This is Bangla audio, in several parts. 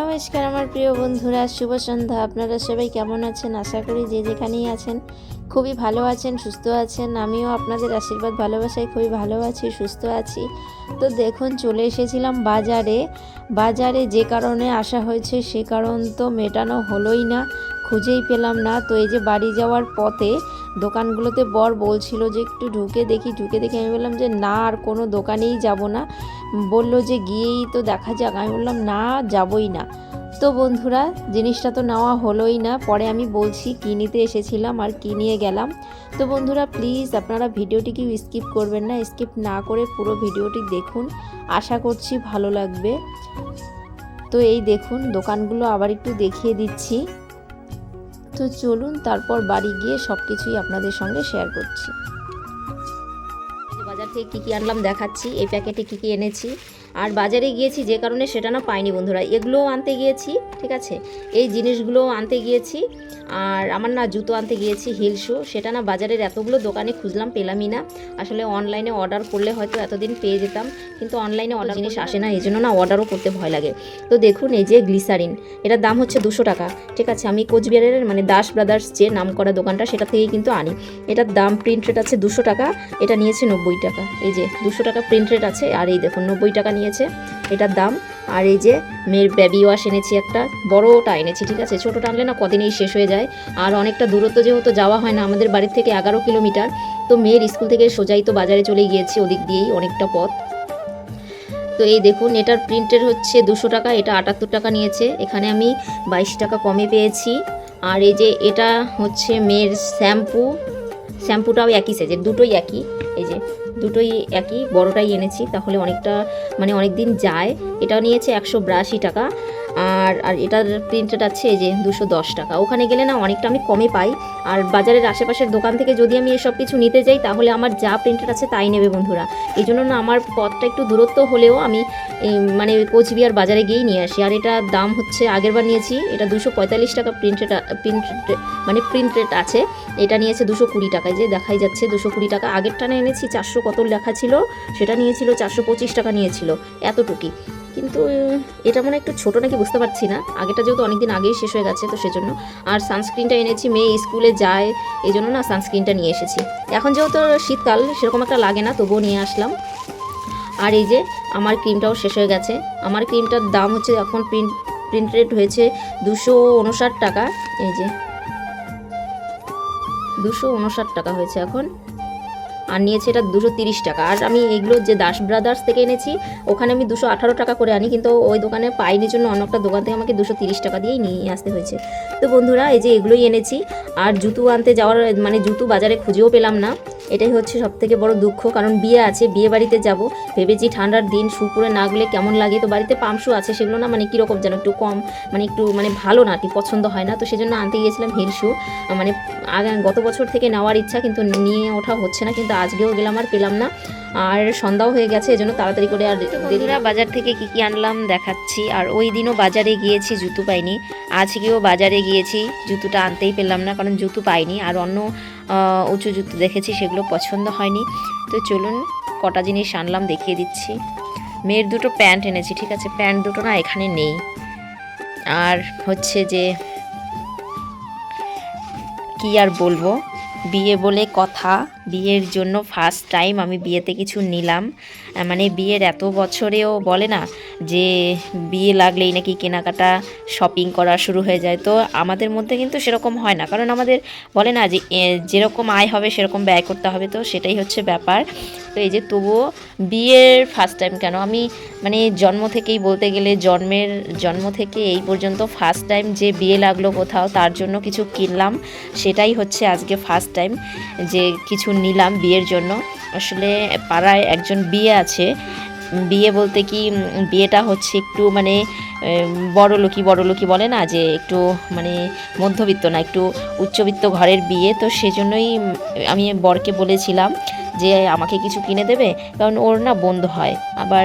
নমস্কার, আমার প্রিয় বন্ধুরা, শুভ সন্ধ্যা। আপনারা সবাই কেমন আছেন? আশা করি যে যেখানেই আছেন, খুবই ভালো আছেন, সুস্থ আছেন। আমিও আপনাদের আশীর্বাদ, ভালোবাসায় খুবই ভালো আছি, সুস্থ আছি। তো দেখুন, চলে এসেছিলাম বাজারে। বাজারে যে কারণে আসা হয়েছে, সে কারণ তো মেটানো হলোই না, খুঁজেই পেলাম না। তো এই যে বাড়ি যাওয়ার পথে দোকানগুলোতে বর বলছিল যে, একটু ঢুকে দেখি ঢুকে দেখি। আমি বললাম যে, না, আর কোনো দোকানেই যাব না। বলল যে গিয়েই তো দেখা যাক। আমি বললাম, না, যাবই না। তো বন্ধুরা, জিনিসটা তো নেওয়া হলোই না। পরে আমি বলছি কী নিতে এসেছিলাম আর কী নিয়ে গেলাম। তো বন্ধুরা প্লিজ আপনারা ভিডিওটিকে স্কিপ করবেন না। স্কিপ না করে পুরো ভিডিওটি দেখুন। আশা করছি ভালো লাগবে। তো এই দেখুন, দোকানগুলো আবার একটু দেখিয়ে দিচ্ছি। তো চলুন, তারপর বাড়ি গিয়ে সব কিছুই আপনাদের সঙ্গে শেয়ার করছি। থেকে কি কী আনলাম দেখাচ্ছি এই প্যাকেটে কি কি এনেছি। আর বাজারে গিয়েছি যে কারণে সেটা না পাইনি বন্ধুরা। এগুলোও আনতে গিয়েছি, ঠিক আছে? এই জিনিসগুলোও আনতে গিয়েছি। আর আমার না জুতো আনতে গিয়েছি, হিল শু। সেটা না বাজারের এতগুলো দোকানে খুঁজলাম, পেলামই না। আসলে অনলাইনে অর্ডার করলে হয়তো এতদিন পেয়ে যেতাম, কিন্তু অনলাইনে অর্ডার জিনিস আসে না, এই জন্য না অর্ডারও করতে ভয় লাগে। তো দেখুন, এই যে গ্লিসারিন, এটার দাম হচ্ছে দুশো টাকা, ঠিক আছে? আমি কোচবিহারের মানে দাস ব্রাদার্স যে নাম করা দোকানটা, সেটা থেকেই কিন্তু আনি। এটার দাম প্রিন্ট রেট আছে দুশো টাকা, এটা নিয়েছে নব্বই টাকা। এই যে দুশো টাকা প্রিন্ট রেট আছে, আর এই দেখুন, নব্বই টাকা নিয়েছে এটার দাম। আর এই যে মেয়ের বেবি ওয়াশ এনেছি একটা, বড়টা এনেছি, ঠিক আছে? ছোটোটা আনলে না কদিনেই শেষ হয়ে যায়। আর অনেকটা দূরত্ব যেহেতু যাওয়া হয় না, আমাদের বাড়ির থেকে এগারো কিলোমিটার, তো মেয়ের স্কুল থেকে সোজাই তো বাজারে চলে গিয়েছি, ওদিক দিয়েই অনেকটা পথ। তো এই দেখুন, এটার প্রিন্টের হচ্ছে দুশো টাকা, এটা আটাত্তর টাকা নিয়েছে। এখানে আমি বাইশ টাকা কমে পেয়েছি। আর এই যে এটা হচ্ছে মেয়ের শ্যাম্পু, শ্যাম্পুটাও একই সাইজের দুটোই একই। এই যে দুটোই একই, বড়টাই এনেছি, তাহলে অনেকটা মানে অনেক দিন যায়। এটা নিয়েছে একশো বিরাশি টাকা। আর আর এটার প্রিন্টেড আছে যে দুশো দশ টাকা। ওখানে গেলে না অনেকটা আমি কমে পাই। আর বাজারের আশেপাশের দোকান থেকে যদি আমি এসব কিছু নিতে যাই, তাহলে আমার যা প্রিন্টেড আছে তাই নেবে বন্ধুরা। এই জন্য না আমার পথটা একটু দূরত্ব হলেও আমি মানে কোচবিহার বাজারে গিয়েই নিয়ে আসি। আর এটা দাম হচ্ছে আগেরবার নিয়েছি, এটা দুশো পঁয়তাল্লিশ টাকা প্রিন্টেড প্রিন্টেড মানে প্রিন্টেড আছে। এটা নিয়েছে দুশো কুড়ি টাকায়। যে দেখাই যাচ্ছে দুশো কুড়ি টাকা। আগেরটা না এনেছি, চারশো কত লেখা ছিল? সেটা নিয়েছিল, চারশো পঁচিশ টাকা নিয়েছিল। এতটুকুই। কিন্তু এটা মনে একটু ছোটো নাকি বুঝতে পারছি না। আগেটা যেহেতু অনেকদিন আগেই শেষ হয়ে গেছে, তো সেজন্য। আর সানস্ক্রিনটা এনেছি, মেয়ে স্কুলে যায় এই জন্য না সানস্ক্রিনটা নিয়ে এসেছি। এখন যেহেতু শীতকাল, সেরকম একটা লাগে না, তবুও নিয়ে আসলাম। আর এই যে, আমার ক্রিমটাও শেষ হয়ে গেছে। আমার ক্রিমটার দাম হচ্ছে এখন প্রিন্ট প্রিন্ট রেট হয়েছে দুশো উনষাট টাকা। এই যে, দুশো উনষাট টাকা হয়েছে এখন। আর নিয়েছে এটা দুশো তিরিশ টাকা। আর আমি এগুলো যে দাস ব্রাদার্স থেকে এনেছি, ওখানে আমি দুশো আঠারো টাকা করে আনি, কিন্তু ওই দোকানে পাইনি জন্য অন্য একটা দোকান থেকে আমাকে দুশো তিরিশ টাকা দিয়েই নিয়ে আসতে হয়েছে। তো বন্ধুরা, এই যে এগুলোই এনেছি। আর জুতো আনতে যাওয়ার মানে জুতো বাজারে খুঁজেও পেলাম না। এটাই হচ্ছে সব থেকে বড় দুঃখ কারণ বিয়ে আছে বিয়ে বাড়িতে যাব ভেবেছি ঠান্ডার দিন শু পরে না গেলে কেমন লাগে? তো বাড়িতে পামশু আছে সেগুলো না মানে কীরকম যেন একটু কম মানে একটু মানে ভালো না আর কি পছন্দ হয় না। তো সেজন্য আনতে গিয়েছিলাম হিল শু মানে আগে গত বছর থেকে নেওয়ার ইচ্ছা কিন্তু নিয়ে ওঠা হচ্ছে না কিন্তু আজকেও গেলাম আর পেলাম না। আর সন্ধ্যাও হয়ে গেছে এজন্য তাড়াতাড়ি করে আর বন্ধুরা বাজার থেকে কি কি আনলাম দেখাচ্ছি। আর ওই দিনও বাজারে গিয়েছি জুতো পাইনি। আজকেও বাজারে গিয়েছি জুতোটা আনতেই পেলাম না কারণ জুতো পাইনি। আর অন্য উঁচু জুতো দেখেছি সেগুলো পছন্দ হয়নি। তো চলুন কটা জিনিস আনলাম, দেখিয়ে দিচ্ছি। মেয়ের দুটো প্যান্ট এনেছি, ঠিক আছে? প্যান্ট দুটো না এখানে নেই। আর হচ্ছে যে, কি আর বলব? বিয়ে বলে কথা। বিয়ের জন্য ফার্স্ট টাইম আমি বিয়েতে কিছু নিলাম। মানে বিয়ের এত বছরেও বলে না যে বিয়ে লাগলেই নাকি কেনাকাটা শপিং করা শুরু হয়ে যায়। তো আমাদের মধ্যে কিন্তু সেরকম হয় না। কারণ আমাদের বলে না যে যেরকম আয় হবে সেরকম ব্যয় করতে হবে। তো সেটাই হচ্ছে ব্যাপার। তো এই যে তবুও বিয়ের ফার্স্ট টাইম কেন? আমি মানে জন্ম থেকেই বলতে গেলে জন্মের, জন্ম থেকে এই পর্যন্ত ফার্স্ট টাইম যে বিয়ে লাগল কোথাও, তার জন্য কিছু কিনলাম। সেটাই হচ্ছে আজকে ফার্স্ট টাইম যে কিছু নিলাম বিয়ের জন্য। আসলে পাড়ায় একজন বিয়ে আছে। বিয়ে বলতে কি বিয়েটা হচ্ছে একটু মানে বড় লোকি বড় লোকি বলে না যে একটু মানে মধ্যবিত্ত না, একটু উচ্চবিত্ত ঘরের বিয়ে। তো সেজন্যই আমি বরকে বলেছিলাম যে আমাকে কিছু কিনে দেবে, কারণ ওর না বন্ধু হয়। আবার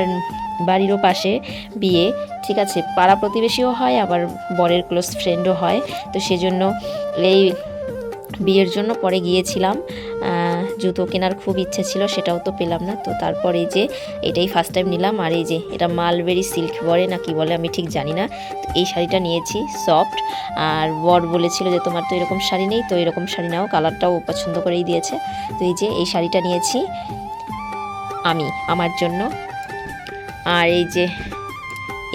বাড়িরও পাশে বিয়ে, ঠিক আছে, পাড়া প্রতিবেশীও হয়, আবার বরের ক্লোজ ফ্রেন্ডও হয়। তো সেজন্য এই বিয়ের জন্য পরে গিয়েছিলাম। জুতো কেনার খুব ইচ্ছে ছিল, সেটাও তো পেলাম না। তো তারপর এই যে এটাই ফার্স্ট টাইম নিলাম, আর এই যে এটা মালবেরি সিল্ক বলে না কি বলে আমি ঠিক জানি না। তো এই শাড়িটা নিয়েছি সফট আর বর বলেছিল যে তোমার তো এরকম শাড়ি নেই, তো এরকম শাড়ি নাও কালারটাও পছন্দ করেই দিয়েছে। তো এই যে এই শাড়িটা নিয়েছি আমি, আমার জন্য। আর এই যে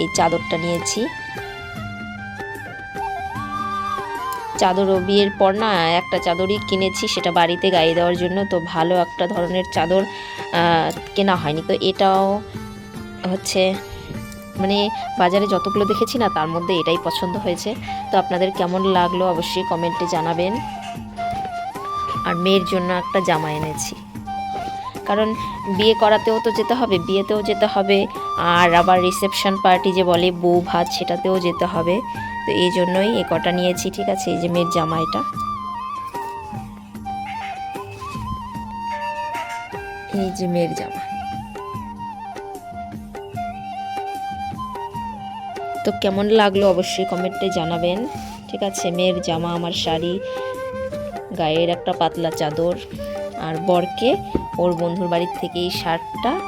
এই চাদরটা নিয়েছি চাদরও বিয়ের পর না একটা চাদরই কিনেছি, সেটা বাড়িতে গায়ে দেওয়ার জন্য। তো ভালো একটা ধরনের চাদর কেনা হয়নি। তো এটাও হচ্ছে মানে বাজারে যতগুলো দেখেছি না, তার মধ্যে এটাই পছন্দ হয়েছে। তো আপনাদের কেমন লাগল অবশ্যই কমেন্টে জানাবেন। আর মেয়ের জন্য একটা জামা এনেছি। কারণ বিয়ে করাতেও তো যেতে হবে, বিয়েতেও যেতে হবে। আর আবার রিসেপশন পার্টি যে বলে বউ ভাত, সেটাতেও যেতে হবে। তো এই জন্যই এ কটা নিয়েছি, ঠিক আছে? এই যে মেয়ের জামা এটা এই যে মেয়ের জামা। তো কেমন লাগল অবশ্যই কমেন্টে জানাবেন। ঠিক আছে, মেয়ের জামা, আমার শাড়ি, গায়ের একটা পাতলা চাদর। আর বরকে ওর বন্ধুর বাড়ির থেকে এই শার্টটা,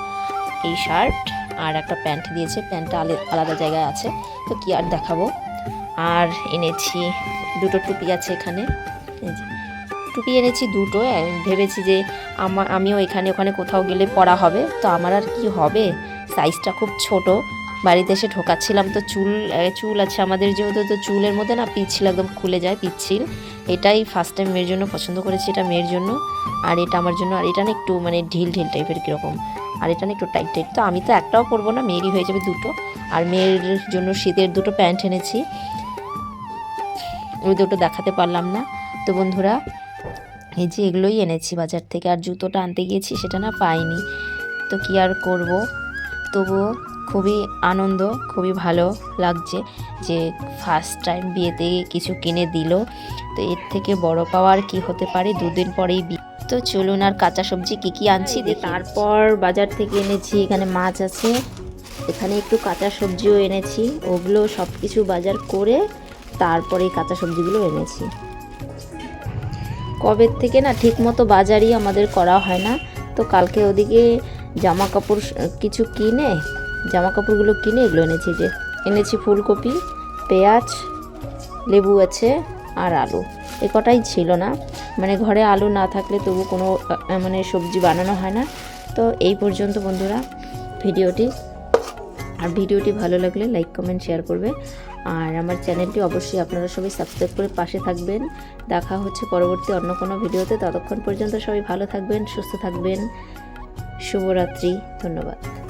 এই শার্ট আর একটা প্যান্ট দিয়েছে। প্যান্টটা আলে- আলাদা জায়গায় আছে। তো কি আর দেখাবো? আর এনেছি দুটো টুপি আছে এখানে। টুপি এনেছি দুটো। ভেবেছি যে আমার আমিও এখানে, ওখানে কোথাও গেলে পরা হবে। তো আমার আর কি হবে? সাইজটা খুব ছোট। বাড়িতে এসে ঢোকাচ্ছিলাম। তো চুল চুল আছে আমাদের যেহেতু, তো চুলের মধ্যে না পিচ্ছিল একদম খুলে যায়, পিচ্ছিল। এটাই ফার্স্ট টাইম মেয়ের জন্য পছন্দ করেছি, এটা মেয়ের জন্য। আর এটা আমার জন্য, আর এটা না একটু মানে ঢিল ঢিল টাইপের কীরকম। আর এটা না একটু টাইট টাইট তো আমি তো একটাও পরবো না, মেয়েরই হয়ে যাবে দুটো। আর মেয়ের জন্য শীতের দুটো প্যান্ট এনেছি। ওই দুটো দেখাতে পারলাম না। তো বন্ধুরা, এই যে এগুলোই এনেছি বাজার থেকে। আর জুতোটা আনতে গিয়েছি, সেটা না পাইনি। তো কি আর করব? তবুও খুবই আনন্দ খুবই ভালো লাগছে যে ফার্স্ট টাইম বিয়েতে কিছু কিনে দিল। তো এর থেকে বড় পাওয়ার কি হতে পারে? দুদিন পরেই বিয়ে। তো চলুন আর কাঁচা সবজি কি কি আনছি দিয়ে তারপর বাজার থেকে এনেছি এখানে মাছ আছে। এখানে একটু কাঁচা সবজিও এনেছি। ওগুলো সব কিছু বাজার করে তারপরে এই কাঁচা সবজিগুলো এনেছি। কবের থেকে না ঠিক মতো বাজারই আমাদের করা হয় না। তো কালকে ওদিকে জামা কাপড় কিছু কিনে জামা কাপড়গুলো কিনে এগুলো এনেছি যে, এনেছি ফুলকপি, পেঁয়াজ, লেবু আছে আর আলু। এ কটাই ছিল না। মানে ঘরে আলু না থাকলে তবু কোনো মানে সবজি বানানো হয় না। তো এই পর্যন্ত বন্ধুরা ভিডিওটি। আর ভিডিওটি ভালো লাগলে লাইক, কমেন্ট, শেয়ার করবে। আর আমার চ্যানেলটি অবশ্যই আপনারা সবাই সাবস্ক্রাইব করে পাশে থাকবেন। দেখা হচ্ছে পরবর্তী অন্য কোনো ভিডিওতে। ততক্ষণ পর্যন্ত সবাই ভালো থাকবেন, সুস্থ থাকবেন। শুভরাত্রি, ধন্যবাদ।